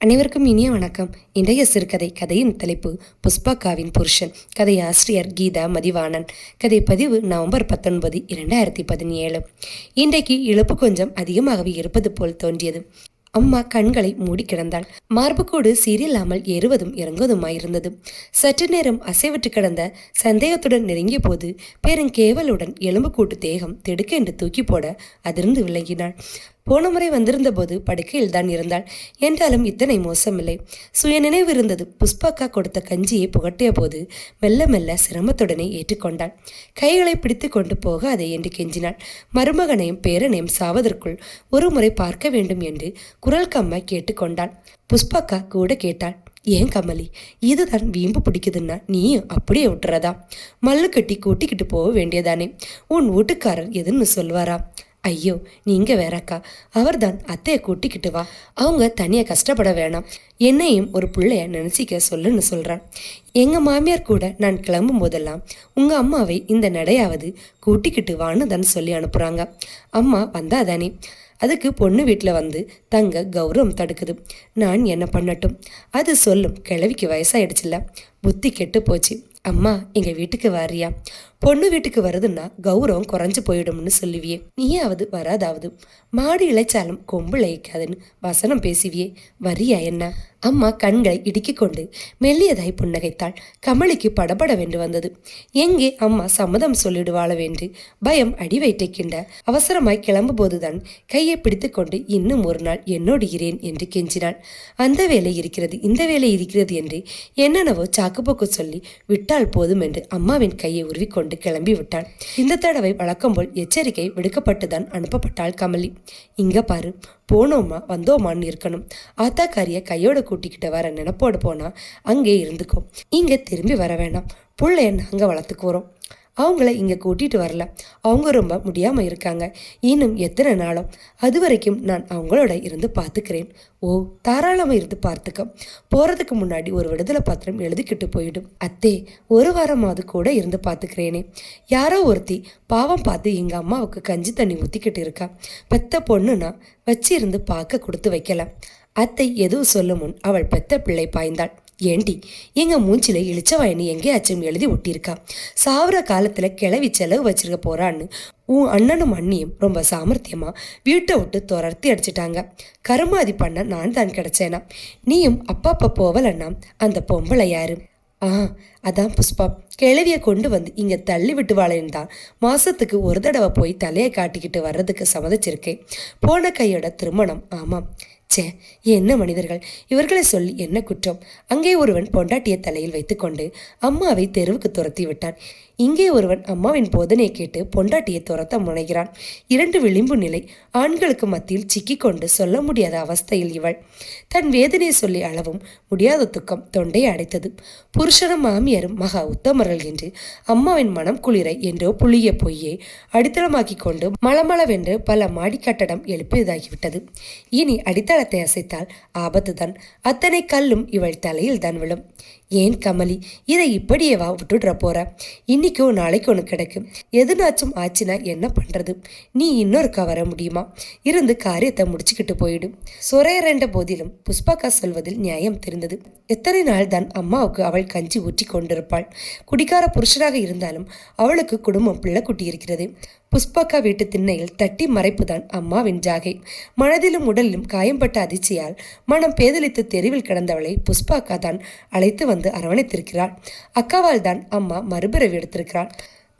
அனைவருக்கும் இனிய வணக்கம். இன்றைய சிறுகதை கதையின் தலைப்பு புஷ்பாக்காவின் புருஷன் கதை ஆசிரியர் கீதா மதிவாணன். கதை பதிவு நவம்பர் பத்தொன்பது இரண்டாயிரத்தி பதினேழு. இன்றைக்கு இழப்பு கொஞ்சம் அதிகமாகவே இருப்பது போல் தோன்றியது. அம்மா கண்களை மூடி கிடந்தாள். மார்புக்கூடு சீரில்லாமல் ஏறுவதும் இறங்குவதுமாயிருந்தது. சற்று நேரம் அசைவற்று கிடந்த சந்தேகத்துடன் நெருங்கிய போது பெருங்கேவலுடன் எலும்புக்கூட்டு தேகம் திடுக்கென்று தூக்கி போட அதிர்ந்து விளங்கினாள். போன முறை வந்திருந்த போது படுக்கையில் தான் இருந்தாள். என்றாலும் இத்தனை மோசமில்லை. சுய நினைவு இருந்தது. புஷ்பாக்கா கொடுத்த கஞ்சியை புகட்டிய போது மெல்ல மெல்ல சிரமத்துடனே ஏற்றுக்கொண்டாள். கைகளை பிடித்து கொண்டு அதை என்று கெஞ்சினாள். மருமகனையும் பேரனையும் சாவதற்குள் ஒரு முறை பார்க்க வேண்டும் என்று குரல் கம்ம கேட்டுக்கொண்டாள். புஷ்பாக்கா கூட கேட்டாள். ஏன் கமலி? இதுதான் வீம்பு பிடிக்குதுன்னா நீயும் அப்படியே விட்டுறதா மல்லு கட்டி கூட்டிக்கிட்டு போக வேண்டியதானே? உன் வீட்டுக்காரர் எதுன்னு சொல்வாரா? ஐயோ நீங்க வேறக்கா அவர்தான் அத்தையை கூட்டிக்கிட்டு வா. அவங்க தனியா கஷ்டப்பட வேணாம். என்னையும் ஒரு பிள்ளைய நினைச்சிக்க சொல்லுன்னு சொல்றான். எங்க மாமியார் கூட நான் கிளம்பும் போதெல்லாம் உங்க அம்மாவை இந்த நடையாவது கூட்டிக்கிட்டு வான்னு தான் சொல்லி அனுப்புறாங்க. அம்மா வந்தாதானே அதுக்கு பொண்ணு வீட்டில் வந்து தங்க கௌரவம் தடுக்குது. நான் என்ன பண்ணட்டும்? அது சொல்லும் கிழவிக்கு வயசாயிடுச்சுல்ல. புத்தி கெட்டு போச்சு. அம்மா எங்கள் வீட்டுக்கு வாரியா? பொண்ணு வீட்டுக்கு வருதுன்னா கௌரவம் குறைஞ்சு போயிடும்னு சொல்லுவியே. நீயாவது வராதாவது? மாடு இழைச்சாலும் கொம்பு இழைக்காதுன்னு வசனம் பேசுவியே. வரியா என்ன? அம்மா கண்களை இடுக்கிக் கொண்டு மெல்லியதாய் புன்னகைத்தாள். கமலிக்கு படபட வென்று வந்தது. எங்கே அம்மா சம்மதம் சொல்லிடுவாளவென்று பயம் அடி வைத்தைக்கின்ற அவசரமாய் கிளம்பும்போதுதான் கையை பிடித்துக்கொண்டு இன்னும் ஒரு நாள் என்னோடு இரேன் என்று கெஞ்சினாள். அந்த வேலை இருக்கிறது இந்த வேலை இருக்கிறது என்று என்னென்னவோ சாக்குப்போக்கு சொல்லி விட்டால் போதும் என்று அம்மாவின் கையை உருவிக்கொண்டு கிளம்பி விட்டாள் இந்த தடவை வழக்கம் போல் எச்சரிக்கை விடுக்கப்பட்டுதான் அனுப்பப்பட்டாள் கமலி. இங்க பாரு போனோமா வந்தோமான்னு இருக்கணும். ஆத்தாக்காரிய கையோட கூட்டிக்கிட்டு வர நினப்போடு போனா அங்கே இருந்துக்கோ. இங்க திரும்பி வர வேணாம். புள்ளைய நாங்க வளர்த்துக்குறோம் அவங்கள இங்கே கூட்டிகிட்டு வரல. அவங்க ரொம்ப முடியாமல் இருக்காங்க. இன்னும் எத்தனை நாளும் அது வரைக்கும் நான் அவங்களோட இருந்து பார்த்துக்கிறேன் ஓ தாராளமாக இருந்து பார்த்துக்க போகிறதுக்கு முன்னாடி ஒரு விடுதலை பாத்திரம் எழுதிக்கிட்டு போயிடும். அத்தே ஒரு வாரமாவது கூட இருந்து பார்த்துக்கிறேனே யாரோ ஒருத்தி பாவம் பார்த்து எங்கள் அம்மாவுக்கு கஞ்சி தண்ணி ஊற்றிக்கிட்டு இருக்கா. பெத்த பொண்ணுனா வச்சு இருந்து பார்க்க கொடுத்து வைக்கலாம். அத்தை எதுவும் சொல்லும் முன் அவள் பெத்த பிள்ளை பாய்ந்தாள். ஏண்டி? எங்க மூஞ்சில இளிச்சவாயினி எங்கேயாச்சும் எழுதி ஒட்டியிருக்கா? சாவர காலத்துல கிளவி செலவு வச்சிருக்க போறான்னு உன் அண்ணனும் அண்ணியும் ரொம்ப சாமர்த்தியமா வீட்டை விட்டு துரத்தி அடிச்சிட்டாங்க. கருமாதி பண்ண நான் தான் கிடைச்சேனா? நீயும் அப்பா அப்பா போவலன்னா அந்த பொம்பளை யாரு? ஆ அதான் புஷ்பா. கிழவியை கொண்டு வந்து இங்கே தள்ளி விட்டு வாழேன்னு தான் ஒரு தடவை போய் தலையை காட்டிக்கிட்டு வர்றதுக்கு சம்மதிச்சிருக்கேன். போன கையோட திருமணம் ஆமாம். ச்சே என்ன மனிதர்கள்? இவர்களை சொல்லி என்ன குற்றம்? அங்கே ஒருவன் பொண்டாட்டிய தலையில் வைத்துக்கொண்டு அம்மாவை தெருவுக்கு துரத்தி விட்டான் இங்கே ஒருவன் அம்மாவின் போதனை கேட்டு பொண்டாட்டியை துரத்த முனைகிறான். இரண்டு விளிம்பு நிலை. ஆண்களுக்கு மத்தியில் சிக்கிக்கொண்டு சொல்ல முடியாத அவஸ்தையில் இவள். தன் வேதனையை சொல்லி அளவும் முடியாத துக்கம் தொண்டை அடைத்தது. புருஷனும் மாமியாரும் மகா உத்தமர்கள் என்று அம்மாவின் மனம் குளிரை என்றோ புளிய பொய்யே அடித்தளமாக்கி கொண்டு மளமளவென்று பல மாடி கட்டடம் எழுப்பியதாகிவிட்டது. இனி அடித்தளத்தை அசைத்தால் ஆபத்துதான். அத்தனை கல்லும் இவள் தலையில் தான் விழும். ஏன் கமலி? இதை இப்படியே வா விட்டுடுற போற. இன்னைக்கோ நாளைக்கு ஒன்று கிடைக்கும். எதுனாச்சும் ஆச்சுன்னா என்ன பண்ணுறது நீ இன்னொருக்கா வர முடியுமா? இருந்து காரியத்தை முடிச்சுக்கிட்டு போயிடும் சுரையரண்ட போதிலும் புஷ்பாக்கா சொல்வதில் நியாயம் தெரிந்தது. எத்தனை நாள் தான் அம்மாவுக்கு அவள் கஞ்சி ஊற்றி கொண்டிருப்பாள். குடிக்கார புருஷனாக இருந்தாலும் அவளுக்கு குடும்பம் பிள்ளை குட்டி இருக்கிறது. புஷ்பாக்கா வீட்டு திண்ணையில் தட்டி மறைப்புதான் அம்மாவின் ஜாகை. மனதிலும் உடலிலும் காயம்பட்ட அதிர்ச்சியால் மனம் பேதலித்து தெருவில் கிடந்தவளை புஷ்பாக்கா தான் அழைத்து வந்து அரவணைத்திருக்கிறாள். அக்காவால் தான் அம்மா மறுபிறவி எடுத்திருக்கிறாள்.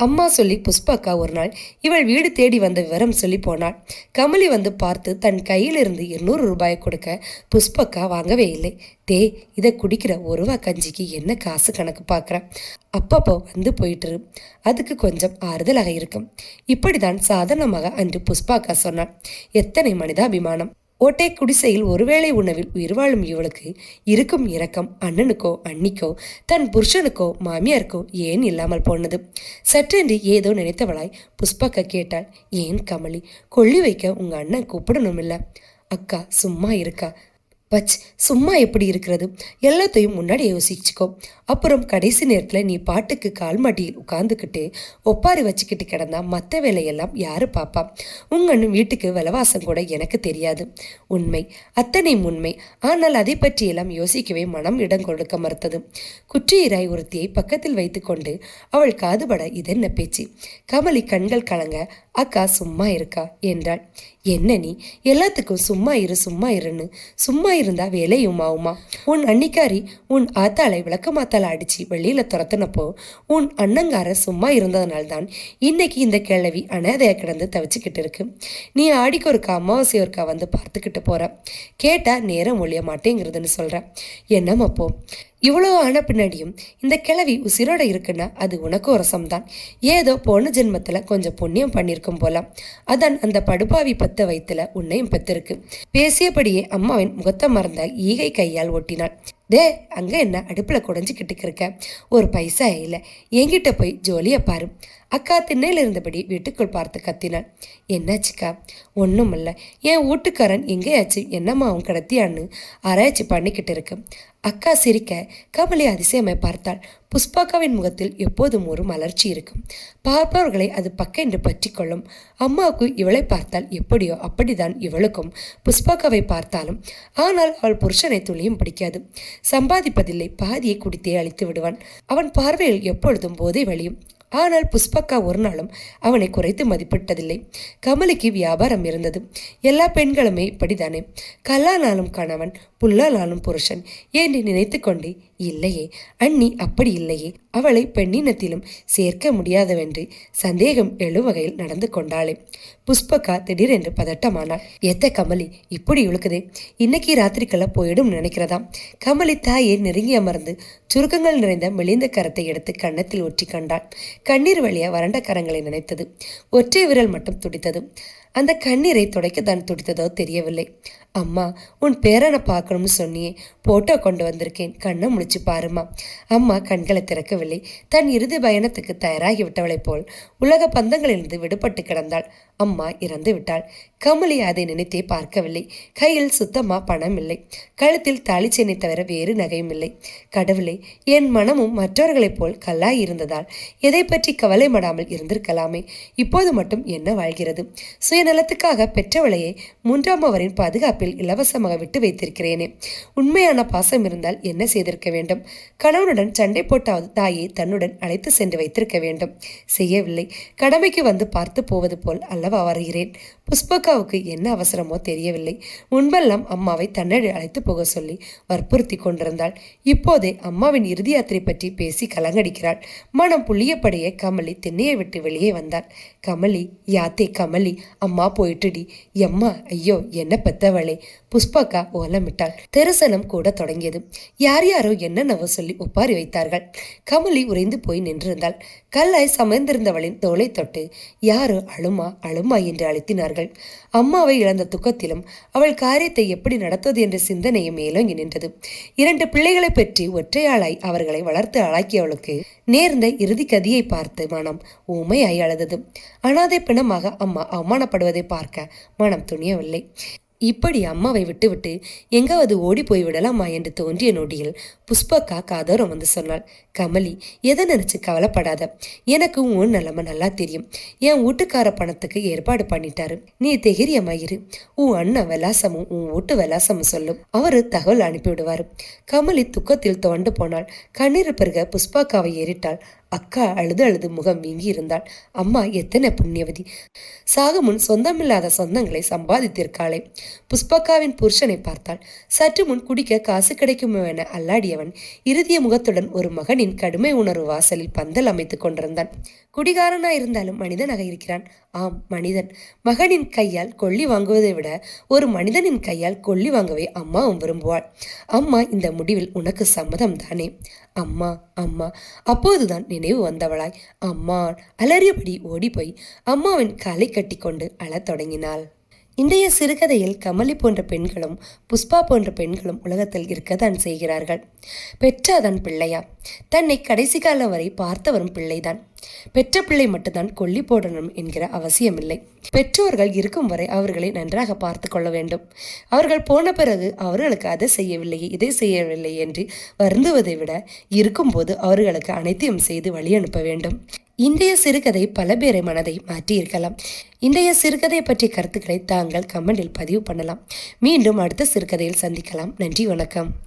அம்மா சொல்லி புஷ்பக்கா ஒரு நாள் இவள் வீடு தேடி வந்த விவரம் சொல்லி போனாள். கமலி வந்து பார்த்து தன் கையிலிருந்து இருநூறு ரூபாயை கொடுக்க புஷ்பக்கா வாங்கவே இல்லை. தே இதை குடிக்கிற ஒருவா கஞ்சிக்கு என்ன காசு கணக்கு பார்க்குறேன் அப்பப்போ வந்து போயிட்டுரு அதுக்கு கொஞ்சம் ஆறுதலாக இருக்கும். இப்படிதான் சாதாரணமாக அன்று புஷ்பாக்கா சொன்னாள். எத்தனை மனிதாபிமானம். ஓட்டை குடிசையில் ஒருவேளை உணவில் உயிர் வாழும் இவளுக்கு இருக்கும் இரக்கம் அண்ணனுக்கோ அண்ணிக்கோ தன் புருஷனுக்கோ மாமியாருக்கோ ஏன் இல்லாமல் போனது? சற்றென்று ஏதோ நினைத்தவளாய் புஷ்பக்கா கேட்டாள். ஏன் கமலி கொள்ளி வைக்க உங்க அண்ணன் கூப்பிடணும் இல்லை அக்கா சும்மா இருக்கா? பச் சும்மா எப்படி இருக்கிறது? எல்லாத்தையும் முன்னாடி யோசிச்சுக்கோ. அப்புறம் கடைசி நேரத்தில் நீ பாட்டுக்கு கால் மாட்டியில் உட்காந்துக்கிட்டு ஒப்பாரி வச்சுக்கிட்டு கிடந்தா மற்ற வேலையெல்லாம் யாரு பாப்பா? உங்கன்னு வீட்டுக்கு விலவாசம் கூட எனக்கு தெரியாது. உண்மை அத்தனை உண்மை. ஆனால் அதை பற்றியெல்லாம் யோசிக்கவே மனம் இடம் கொடுக்க மறுத்தது. குற்றியராய் ஒருத்தியை பக்கத்தில் வைத்துக்கொண்டு அவள் காதுபட இதென்ன பேச்சு? கமலி கண்கள் கலங்க அக்கா சும்மா இருக்கா? என்றாள். என்ன நீ? எல்லாத்துக்கும் சும்மா இரு சும்மா இருன்னு. சும்மா இருந்தா வேலையும் ஆகுமா உன் அன்னிக்காரி உன் ஆத்தாளை விளக்க மாத்தால அடிச்சு வெளியில துரத்துனப்போ உன் அண்ணங்கார சும்மா இருந்ததுனால்தான் இன்னைக்கு இந்த கிழவி அனாதையா கிடந்து தவிச்சுக்கிட்டு இருக்கு. நீ ஆடிக்கு ஒருக்கா அமாவாசை ஒருக்கா வந்து பார்த்துக்கிட்டு போற. கேட்டா நேரம் ஒழிய மாட்டேங்கிறதுன்னு சொல்ற. என்னமப்போ இவ்வளோ ஆன பின்னாடியும் இந்த கிழவி உசிரோட இருக்குன்னா அது உனக்கும் ரசம்தான். ஏதோ போன ஜென்மத்தில் கொஞ்சம் புண்ணியம் பண்ணியிருக்கும் போலாம் அதான் அந்த படுபாவி பத்த வயிற்றுல உன்னையும் பெத்திருக்கு. பேசியபடியே அம்மாவின் முகத்தை மறந்த ஈகை கையால் ஒட்டினாள். டே அங்கே என்ன அடுப்பில் குடஞ்சிக்கிட்டு இருக்க? ஒரு பைசா இல்லை. என்கிட்ட போய் ஜோலியை பாரு. அக்கா திண்ணையில் இருந்தபடி வீட்டுக்குள் பார்த்து கத்தினாள். என்னாச்சுக்கா? ஒன்றும் இல்லை என் வீட்டுக்காரன் எங்கேயாச்சும் என்னம்மா அவன் கடத்தியான்னு ஆராய்ச்சி பண்ணிக்கிட்டு இருக்கு. அக்கா சிரிக்க கமலி அதிசயமாய் பார்த்தாள். புஷ்பாக்காவின் முகத்தில் எப்போதும் ஒரு மலர்ச்சி இருக்கும். பார்ப்பவர்களை அது பக்கென்று பற்றி கொள்ளும் அம்மாவுக்கு இவளை பார்த்தால் எப்படியோ அப்படிதான் இவளுக்கும் புஷ்பாக்காவை பார்த்தாலும். ஆனால் அவள் புருஷனை துளியும் பிடிக்காது. சம்பாதிப்பதில்லை பாதியை குடித்தே அழித்து விடுவான். அவன் பார்வையில் எப்பொழுதும் போதை வழியும். ஆனால் புஷ்பக்கா ஒரு நாளும் அவனை குறைத்து மதிப்பிட்டதில்லை. கமலிக்கு வியாபாரம் இருந்தது. எல்லா பெண்களுமே இப்படிதானே கல்லானாலும் கணவன் புல்லானாலும் புருஷன் என்று நினைத்து கொண்டே இல்லையே அண்ணி அப்படி இல்லையே. அவளை பெண்ணினத்திலும் சேர்க்க முடியாதவென்று சந்தேகம் எழும் வகையில் நடந்து கொண்டாளே. புஷ்பக்கா திடீரென்று பதட்டமானாள். எத்த கமலி இப்படி இழுக்குதே. இன்னைக்கு ராத்திரிக்கெல்லாம் போயிடும் நினைக்கிறதாம்? கமலி தாயை நெருங்கி அமர்ந்து சுருக்கங்கள் நிறைந்த மெலிந்த கரத்தை எடுத்து கன்னத்தில் ஒற்றி கண்டாள். கண்ணீர் வழியா வறண்ட கரங்களை நினைத்தது. ஒற்றை விரல் மட்டும் துடித்தது. அந்த கண்ணீரை துடைக்க தான் துடித்ததோ தெரியவில்லை. அம்மா உன் பேரனை பார்க்கணும்னு சொன்னியே. போட்டோ கொண்டு வந்திருக்கேன். கண்ணை முழிச்சு பாருமா அம்மா கண்களை திறக்கவில்லை. தன் இறுதி பயணத்துக்கு தயாராகி விட்டவளைப் போல் உலக பந்தங்களிலிருந்து விடுபட்டு கிடந்தாள். அம்மா இறந்து விட்டாள். கமலி அதை நினைத்தே பார்க்கவில்லை. கையில் சுத்தமா பணம் இல்லை. கழுத்தில் தாலிச்சேனை தவிர வேறு நகையும் இல்லை. கடவுளே என் மனமும் மற்றவர்களைப் போல் கல்லாய் இருந்ததால் எதை பற்றி கவலைப்படாமல் இருந்திருக்கலாமே. இப்போது மட்டும் என்ன வாழ்கிறது? சுயநலத்துக்காக பெற்றவளையே மூன்றாம் அவரின் பாதுகாப்பில் இலவசமாக விட்டு வைத்திருக்கிறேனே. உண்மையான பாசம் இருந்தால் என்ன செய்திருக்க வேண்டும்? கணவனுடன் சண்டை போட்டாவது தாயை தன்னுடன் அழைத்து சென்று வைத்திருக்க வேண்டும். செய்யவில்லை. கடமைக்கு வந்து பார்த்து போவது போல் அல்லவா வருகிறேன். புஷ்பகாவுக்கு என்ன அவசரமோ தெரியவில்லை. முன்பெல்லாம் அம்மாவை தன்னடி அழைத்து போக சொல்லி வற்புறுத்தி கொண்டிருந்தாள். இப்போதே அம்மாவின் இறுதி யாத்திரை பற்றி பேசி கலங்கடிக்கிறாள். மனம் புள்ளியப்படைய கமலி திண்ணையை விட்டு வெளியே வந்தாள். கமலி யாத்தே கமலி அம்மா போயிட்டுடி. எம்மா ஐயோ என்ன பெத்தவளே. புஷ்பக்கா ஓலமிட்டாள். தரிசனம் கூட தொடங்கியது. யார் யாரோ என்னென்னவோ சொல்லி ஒப்பாரி வைத்தார்கள். கமலி உறைந்து போய் நின்றிருந்தாள். கல்லாய் சமைந்திருந்தவளின் தோலை தொட்டு யாரோ அழுமா அழுமா? என்று அழைத்தினார்கள். அம்மாவை இழந்த துக்கத்திலும் அவள் காரியத்தை எப்படி நடத்துவது என்ற சிந்தனையும் மேலோங்கி நின்றது. இரண்டு பிள்ளைகளை பற்றி ஒற்றையாளாய் அவர்களை வளர்த்து ஆளாக்கியவளுக்கு நேர்ந்த இறுதி கதியை பார்த்து மனம் ஊமையாய் அழுதது. அனாதை பிணமாக அம்மா அவமானப்படுவதை பார்க்க மனம் துணியவில்லை. இப்படி அம்மாவை விட்டுவிட்டு எங்காவது ஓடி போய்விடலாமா என்று தோன்றிய நொடியில் புஷ்பக்கா காதோரம் வந்து சொன்னாள். கமலி எதை நினைச்சு கவலைப்படாத? எனக்கு உன் நிலைமை நல்லா தெரியும். என் வீட்டுக்கார பணத்துக்கு ஏற்பாடு பண்ணிட்டாரு. நீ தைரியமாயிரு உன் அண்ணன் விலாசமும் உன் வீட்டு விலாசமும் சொல்லும். அவரு தகவல் அனுப்பிவிடுவாரு. கமலி துக்கத்தில் தோண்டு போனாள். கண்ணீர் பிறகு புஷ்பாக்காவை ஏறிட்டாள். அக்கா அழுது அழுது முகம் வீங்கி இருந்தாள். அம்மா எத்தனை புண்ணியவதி. சாகுமுன் சொந்தமில்லாத சொந்தங்களை சம்பாதித்திருக்காளே. புஷ்பக்காவின் புருஷனை பார்த்தாள். சற்று முன் குடிக்க காசு கிடைக்குமோ என அல்லாடியவன் இறுதிய முகத்துடன் ஒரு மகனின் கடுமை உணர்வு வாசலில் பந்தல் அமைத்துக் கொண்டிருந்தான். குடிகாரனா இருந்தாலும் மனிதனாக இருக்கிறான் ஆம் மனிதன். மகனின் கையால் கொள்ளி வாங்குவதை விட ஒரு மனிதனின் கையால் கொள்ளி வாங்கவே அம்மாவும் விரும்புவாள். அம்மா இந்த முடிவில் உனக்கு சம்மதம் தானே? அம்மா அம்மா. அப்போதுதான் நினைவு வந்தவளாய். அம்மா அலறியபடி ஓடிப்போய் அம்மாவின் காலை கட்டி கொண்டு அழத் தொடங்கினாள். இன்றைய சிறுகதையில் கமலி போன்ற பெண்களும் புஷ்பா போன்ற பெண்களும் உலகத்தில் இருக்கத்தான் செய்கிறார்கள். பெற்றாதான் பிள்ளையா? தன்னை கடைசி காலம் வரை பார்த்தவரும் பிள்ளைதான். பெற்ற பிள்ளை மட்டும்தான் கொல்லி போடணும் என்கிற அவசியமில்லை. பெற்றோர்கள் இருக்கும் வரை அவர்களை நன்றாக பார்த்து கொள்ள வேண்டும். அவர்கள் போன பிறகு அவர்களுக்கு அதை செய்யவில்லையே இதை செய்யவில்லை என்று வருந்துவதை விட இருக்கும்போது அவர்களுக்கு அனைத்தையும் செய்து வழி அனுப்ப வேண்டும். இன்றைய சிறுகதை பல பேரை மனதை மாற்றியிருக்கலாம் இன்றைய சிறுகதை பற்றிய கருத்துக்களை தாங்கள் கமெண்டில் பதிவு பண்ணலாம். மீண்டும் அடுத்த சிறுகதையில் சந்திக்கலாம். நன்றி வணக்கம்.